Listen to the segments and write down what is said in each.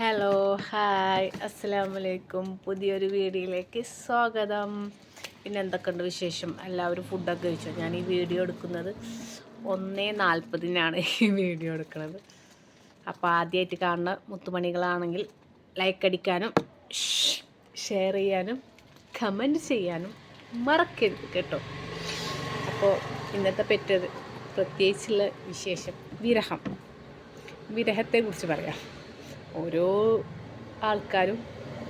Hello hi അസ്സലാമു അലൈക്കും പുതിയൊരു വീഡിയോയിലേക്ക് സ്വാഗതം. പിന്നെ എന്തൊക്കെയുണ്ട് വിശേഷം? എല്ലാവരും ഫുഡൊക്കെ കഴിച്ചോ? ഞാൻ ഈ വീഡിയോ എടുക്കുന്നത് ഒന്നേ നാൽപ്പതിനാണ് ഈ വീഡിയോ എടുക്കുന്നത്. അപ്പോൾ ആദ്യമായിട്ട് കാണുന്ന മുത്തുമണികളാണെങ്കിൽ ലൈക്ക് അടിക്കാനും ഷെയർ ചെയ്യാനും കമന്റ് ചെയ്യാനും മറക്കരുത് കേട്ടോ. അപ്പോൾ ഇന്നത്തെ പറ്റിയത് പ്രത്യേകിച്ചുള്ള വിശേഷം വിരഹം. വിരഹത്തെക്കുറിച്ച് പറയാം. ഓരോ ആൾക്കാരും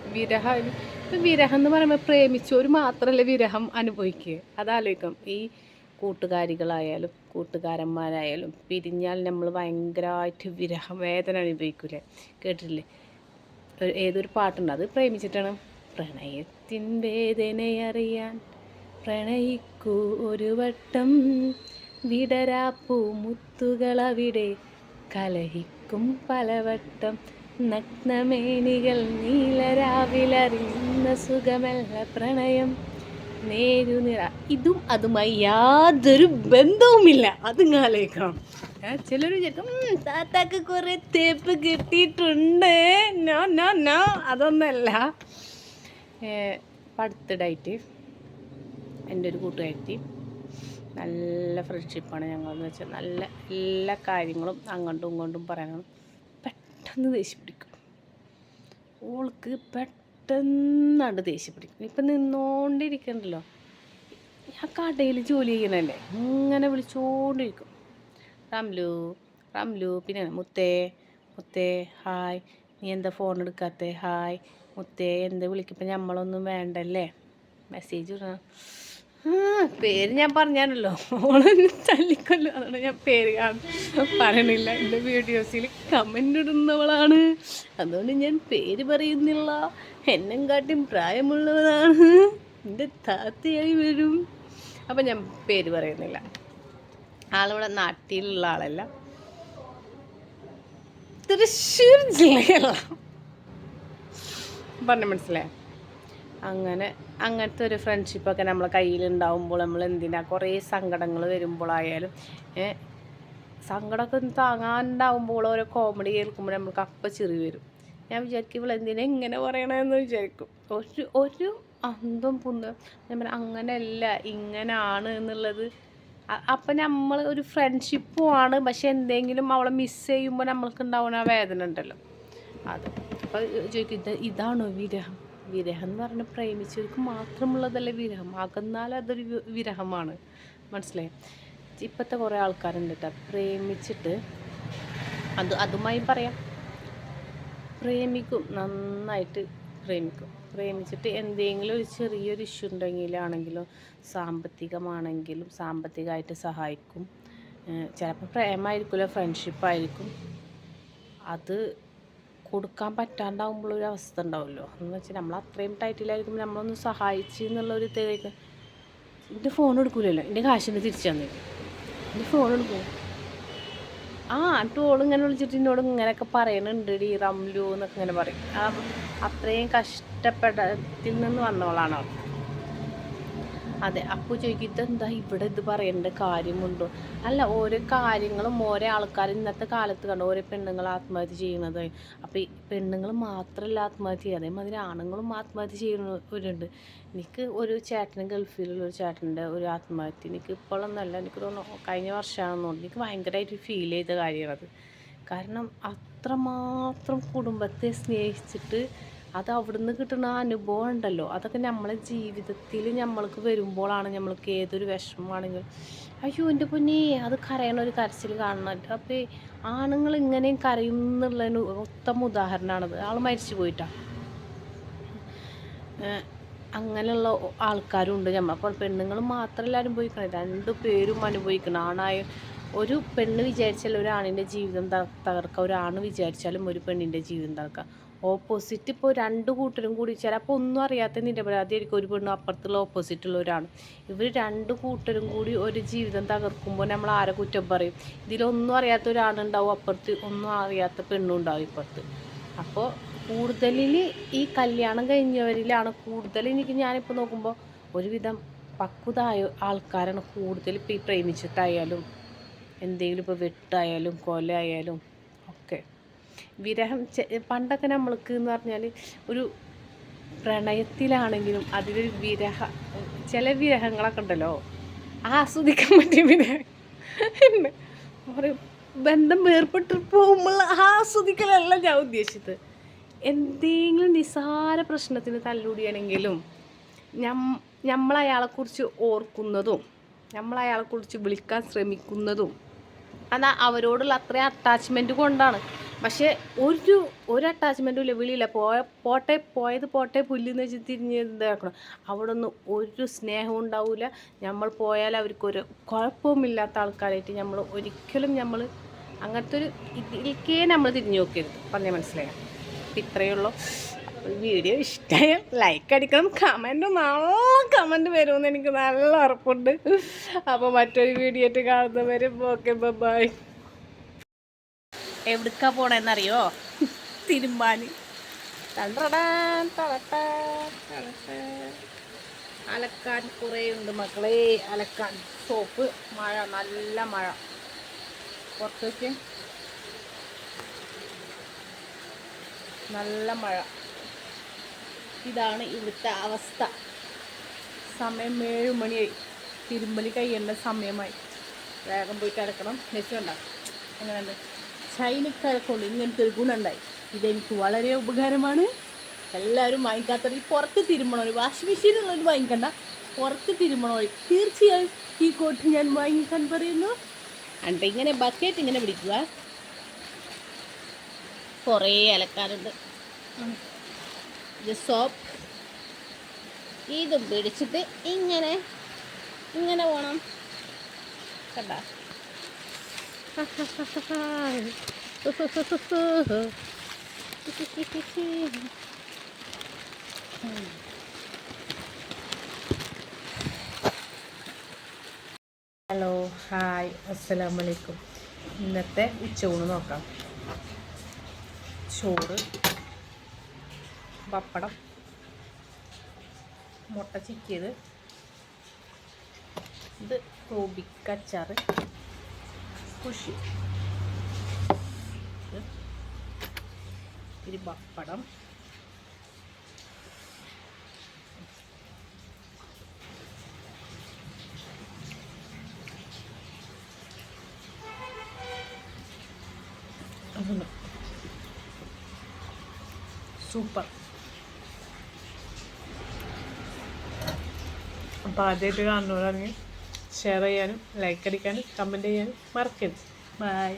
വിരഹം ഇപ്പം വിരഹം എന്ന് പറയുമ്പോൾ പ്രേമിച്ചവർ മാത്രമല്ല വിരഹം അനുഭവിക്കുക അതാലോചിക്കാം. ഈ കൂട്ടുകാരികളായാലും കൂട്ടുകാരന്മാരായാലും പിരിഞ്ഞാൽ നമ്മൾ ഭയങ്കരമായിട്ട് വിരഹം വേദന അനുഭവിക്കൂലേ കേട്ടിട്ടില്ലേ? ഏതൊരു പാട്ടുണ്ട്? അത് പ്രേമിച്ചിട്ടാണ്. പ്രണയത്തിൻ വേദനയറിയാൻ പ്രണയിക്കൂ ഒരു വട്ടം. വിടരാപ്പൂ മുത്തുകളവിടെ കലഹിക്കും പലവട്ടം. നഗ്നമേനികൾ നീലരാവിലറിയുന്ന സുഖമല്ല പ്രണയം. നേരുനിറ ഇതും അതുമായി യാതൊരു ബന്ധവുമില്ല. അതും കാലേക്കാം ചിലർ വിചാരിക്കും താത്താക്ക് കുറേ തേപ്പ് കിട്ടിയിട്ടുണ്ട്. No no no. അതൊന്നല്ല. എന്റെ ഒരു കൂട്ടുകാരത്തി നല്ല ഫ്രണ്ട്ഷിപ്പാണ് ഞങ്ങളെന്ന് വെച്ചാൽ നല്ല എല്ലാ കാര്യങ്ങളും അങ്ങോട്ടും ഇങ്ങോട്ടും പറയാനാണ് പെട്ടെന്ന് ദേഷ്യം പിടിക്കും. ഓൾക്ക് പെട്ടെന്നാണ്ട് ദേഷ്യം പിടിക്കും. ഇപ്പം നിന്നോണ്ടിരിക്കണ്ടല്ലോ. ഞാൻ കടയിൽ ജോലി ചെയ്യണല്ലേ? ഇങ്ങനെ വിളിച്ചോണ്ടിരിക്കും. റംലു റംലു പിന്നെ മുത്തേ മുത്തേ ഹായ്. നീ എന്താ ഫോൺ എടുക്കാത്തേ? ഹായ്. മുത്തേ എന്താ വിളിക്കുമ്പോൾ നമ്മളൊന്നും വേണ്ടല്ലേ? മെസ്സേജ് ഇടണം പേര് ഞാൻ പറഞ്ഞാണല്ലോ ഓളെന്നെ തല്ലിക്കൊല്ലോ. അതാണ് ഞാൻ പേര് പറയണില്ല. എന്റെ വീഡിയോസിൽ കമന്റ് ഇടുന്നവളാണ്. അതുകൊണ്ട് ഞാൻ പേര് പറയുന്നില്ല. എന്നും കാട്ടിയും പ്രായമുള്ളവരാണ് എന്റെ താത്തയായി വരും. അപ്പം ഞാൻ പേര് പറയുന്നില്ല. ആളിവിടെ നാട്ടിലുള്ള ആളല്ല. തൃശ്ശൂർ ജില്ലയല്ല പറഞ്ഞ മനസ്സിലായോ? അങ്ങനെ അങ്ങനത്തെ ഒരു ഫ്രണ്ട്ഷിപ്പൊക്കെ നമ്മളെ കയ്യിലുണ്ടാവുമ്പോൾ നമ്മൾ എന്തിനാ? കുറേ സങ്കടങ്ങൾ വരുമ്പോഴായാലും സങ്കടമൊക്കെ താങ്ങാണ്ടാവുമ്പോൾ ഓരോ കോമഡി കേൾക്കുമ്പോൾ നമുക്ക് അപ്പം ചെറി വരും. ഞാൻ വിചാരിക്കും എന്തിനാ ഇങ്ങനെ പറയണമെന്ന് വിചാരിക്കും. ഒരു ഒരു അന്തം പുന്തും ഞാൻ പറയാം അങ്ങനെയല്ല ഇങ്ങനെയാണ് എന്നുള്ളത്. അപ്പം നമ്മൾ ഒരു ഫ്രണ്ട്ഷിപ്പും ആണ് പക്ഷെ എന്തെങ്കിലും അവളെ മിസ് ചെയ്യുമ്പോൾ നമ്മൾക്ക് ഉണ്ടാവുന്ന ആ വേദന ഉണ്ടല്ലോ. അത്. അപ്പോൾ ചോദിക്കും ഇത് ഇതാണോ വിരഹം? വിരഹം എന്ന് പറഞ്ഞാൽ പ്രേമിച്ചവർക്ക് മാത്രമുള്ളതല്ലേ വിരഹം. അകന്നാൽ അതൊരു വിരഹമാണ്. മനസ്സിലായി? ഇപ്പോഴത്തെ കുറേ ആൾക്കാരുണ്ട് കേട്ടോ പ്രേമിച്ചിട്ട് അത് അതുമായി പറയാം. പ്രേമിക്കും നന്നായിട്ട് പ്രേമിക്കും. പ്രേമിച്ചിട്ട് എന്തെങ്കിലും ഒരു ചെറിയൊരു ഇഷ്യൂ ഉണ്ടെങ്കിലാണെങ്കിലും സാമ്പത്തികമാണെങ്കിലും സാമ്പത്തികമായിട്ട് സഹായിക്കും. ചിലപ്പോൾ പ്രേമമായിരിക്കില്ല ഫ്രണ്ട്ഷിപ്പായിരിക്കും. അത് കൊടുക്കാൻ പറ്റാണ്ടാവുമ്പോഴൊരു അവസ്ഥ ഉണ്ടാവുമല്ലോ. എന്ന് വെച്ചാൽ നമ്മൾ അത്രയും ടൈറ്റിലായിരിക്കുമ്പോൾ നമ്മളൊന്ന് സഹായിച്ച് എന്നുള്ളൊരു ഇതേക്ക് എന്റെ ഫോൺ എടുക്കൂലല്ലോ. എന്റെ കാശിന് തിരിച്ചു തന്നെ എന്റെ ഫോൺ എടുക്കും ആ എന്നിട്ട് ഓളിങ്ങനെ വിളിച്ചിട്ട് എന്നോട് ഇങ്ങനെയൊക്കെ പറയണുണ്ട് ഡി റംലു എന്നൊക്കെ ഇങ്ങനെ പറയും. അത്രയും കഷ്ടപ്പെടത്തിൽ നിന്ന് വന്നവളാണ് അവൾ അതെ അപ്പോൾ ചോദിക്കും ഇതെന്താ? ഇവിടെ ഇത് പറയേണ്ട കാര്യമുണ്ടോ? അല്ല ഓരോ കാര്യങ്ങളും ഓരോ ആൾക്കാർ ഇന്നത്തെ കാലത്ത് കണ്ടോ? ഓരോ പെണ്ണുങ്ങൾ ആത്മഹത്യ ചെയ്യുന്നത്. അപ്പോൾ ഈ പെണ്ണുങ്ങൾ മാത്രമല്ല ആത്മഹത്യ ചെയ്യുക അതേമാതിരി ആണുങ്ങളും ആത്മഹത്യ ചെയ്യുന്നവരുണ്ട് എനിക്ക് ഒരു ചേട്ടന് ഗൾഫിലുള്ള ഒരു ചേട്ടന്റെ ഒരു ആത്മഹത്യ. എനിക്ക് ഇപ്പോഴൊന്നല്ല എനിക്ക് തോന്നുന്നു കഴിഞ്ഞ വർഷമാണെന്ന് തോന്നുന്നു. എനിക്ക് ഭയങ്കരമായിട്ട് ഫീൽ ചെയ്ത കാര്യമാണത് കാരണം അത്രമാത്രം കുടുംബത്തെ സ്നേഹിച്ചിട്ട് അത് അവിടുന്ന് കിട്ടുന്ന അനുഭവം ഉണ്ടല്ലോ. അതൊക്കെ നമ്മളെ ജീവിതത്തിൽ നമ്മൾക്ക് വരുമ്പോഴാണ് നമ്മൾക്ക് ഏതൊരു വിഷമമാണെങ്കിലും അയ്യോ എന്റെ പൊന്നി അത് കരയണ ഒരു കരച്ചിൽ കാണണം. അപ്പോൾ ആണുങ്ങൾ ഇങ്ങനെയും കരയും എന്നുള്ളതിന് ഉത്തമ ഉദാഹരണമാണത്. ആൾ മരിച്ചു പോയിട്ടാ. അങ്ങനെയുള്ള ആൾക്കാരും ഉണ്ട് നമ്മൾ അപ്പോൾ പെണ്ണുങ്ങൾ മാത്രമല്ല അനുഭവിക്കണം രണ്ടു പേരും അനുഭവിക്കണം. ആണായ ഒരു പെണ്ണ് വിചാരിച്ചാൽ ഒരു ആണിന്റെ ജീവിതം തകർക്കുക തകർക്കാം. ഒരു ആണ് വിചാരിച്ചാലും ഒരു പെണ്ണിന്റെ ജീവിതം തകർക്കാം. ഓപ്പോസിറ്റ് ഇപ്പോൾ രണ്ട് കൂട്ടരും കൂടി വെച്ചാൽ അപ്പോൾ ഒന്നും അറിയാത്ത നിരപരാധിയായിരിക്കും ഒരു പെണ്ണും അപ്പുറത്തുള്ള ഓപ്പോസിറ്റുള്ള ഒരാണ്. ഇവർ രണ്ട് കൂട്ടരും കൂടി ഒരു ജീവിതം തകർക്കുമ്പോൾ നമ്മൾ ആരെ കുറ്റം പറയും? ഇതിലൊന്നും അറിയാത്ത ഒരാളുണ്ടാവും അപ്പുറത്ത് ഒന്നും അറിയാത്ത പെണ്ണും ഉണ്ടാവും ഇപ്പുറത്ത്. അപ്പോൾ കൂടുതലിൽ ഈ കല്യാണം കഴിഞ്ഞവരിലാണ് കൂടുതൽ എനിക്ക് ഞാനിപ്പോൾ നോക്കുമ്പോൾ ഒരുവിധം പക്വതായ ആൾക്കാരാണ് കൂടുതൽ ഇപ്പോൾ ഈ പ്രേമിച്ചിട്ടായാലും എന്തെങ്കിലും ഇപ്പോൾ വെട്ടായാലും കൊലയായാലും ഒക്കെ. വിരഹം പണ്ടൊക്കെ നമ്മൾക്ക് എന്ന് പറഞ്ഞാൽ ഒരു പ്രണയത്തിലാണെങ്കിലും അതിലൊരു വിരഹ ചില വിരഹങ്ങളൊക്കെ ഉണ്ടല്ലോ. ആസ്വദിക്കാൻ പറ്റിയ വിരഹം. പറയും ബന്ധം വേർപെട്ട് പോകുമ്പോൾ ആസ്വദിക്കലല്ല ഞാൻ ഉദ്ദേശിച്ചത്. എന്തെങ്കിലും നിസാര പ്രശ്നത്തിന് തല്ലുടിയാണെങ്കിലും ഞം നമ്മളയാളെക്കുറിച്ച് ഓർക്കുന്നതും നമ്മളയാളെക്കുറിച്ച് വിളിക്കാൻ ശ്രമിക്കുന്നതും എന്നാൽ അവരോടുള്ള അത്രയും അറ്റാച്ച്മെന്റ് കൊണ്ടാണ്. പക്ഷേ ഒരു ഒരു അറ്റാച്ച്മെന്റും ഇല്ല വിളിയില്ല. പോയ പോട്ടെ പോയത് പോട്ടെ പുല്ലെന്ന് വെച്ച് തിരിഞ്ഞ് ഇതാക്കണം. അവിടെ ഒന്നും ഒരു സ്നേഹവും ഉണ്ടാവില്ല നമ്മൾ പോയാൽ അവർക്കൊരു കുഴപ്പവുമില്ലാത്ത ആൾക്കാരായിട്ട് നമ്മൾ ഒരിക്കലും നമ്മൾ അങ്ങനത്തെ ഒരു ഇതിലേക്കേ നമ്മൾ തിരിഞ്ഞു നോക്കരുത്. പറഞ്ഞാൽ മനസ്സിലായോ? ഇത്രയേ ഉള്ളൂ. വീഡിയോ ഇഷ്ടമായ ലൈക്ക് അടിക്കണം കമന്റ് നല്ല കമന്റ് വരുമെന്ന് എനിക്ക് നല്ല ഉറപ്പുണ്ട്. അപ്പോൾ മറ്റൊരു വീഡിയോ ആയിട്ട് കാണുന്നവരും ഓക്കെ ബൈ എവിടുക്കാ പോണെന്നറിയോ? തിരുമ്പാനി. അലക്കാൻ കുറേ ഉണ്ട് മക്കളെ. അലക്കാൻ സോപ്പ് മഴ നല്ല മഴ. പുറത്തേക്ക് നല്ല മഴ. ഇതാണ് ഇവിടുത്തെ അവസ്ഥ. സമയം ഏഴ് മണിയായി. തിരുമ്പലി കഴിയേണ്ട സമയമായി. വേഗം പോയിട്ട് കിടക്കണം. രസമുണ്ടോ അങ്ങനെയുണ്ട് ചൈനക്കാരക്കൊണ്ട് ഇങ്ങനത്തെ ഒരു ഗുണമുണ്ടായി. ഇതെനിക്ക് വളരെ ഉപകാരമാണ്. എല്ലാവരും വാങ്ങിക്കാത്തത് ഈ പുറത്ത് തിരുമ്പണോ വാഷിംഗ് മെഷീനുള്ളവർ വാങ്ങിക്കണ്ട. പുറത്ത് തിരുമ്പണോ തീർച്ചയായും ഈ കോട്ട് ഞാൻ വാങ്ങിക്കാൻ പറയുന്നു. അണ്ട ഇങ്ങനെ ബക്കറ്റ് ഇങ്ങനെ പിടിക്കുക. കുറേ അലക്കാറുണ്ട് സോപ്പ്. ഇതും പിടിച്ചിട്ട് ഇങ്ങനെ ഇങ്ങനെ പോണം. കണ്ട? ഹലോ ഹായ് അസ്സലാം വലൈക്കും ഇന്നത്തെ ഉച്ചയൂണ് നോക്കാം. ചോറ് പപ്പടം. മുട്ട ചിക്കിയത്. ഇത് കോബിക്കച്ചാറ് കുഷി. ഇത് ഇത്തിരി പപ്പടം. സൂപ്പർ. അപ്പോൾ ആദ്യമായിട്ട് കാണുന്നവരാണെങ്കിൽ ഷെയർ ചെയ്യാനും ലൈക്ക് അടിക്കാനും കമന്റ് ചെയ്യാനും മറക്കരുത്. ബൈ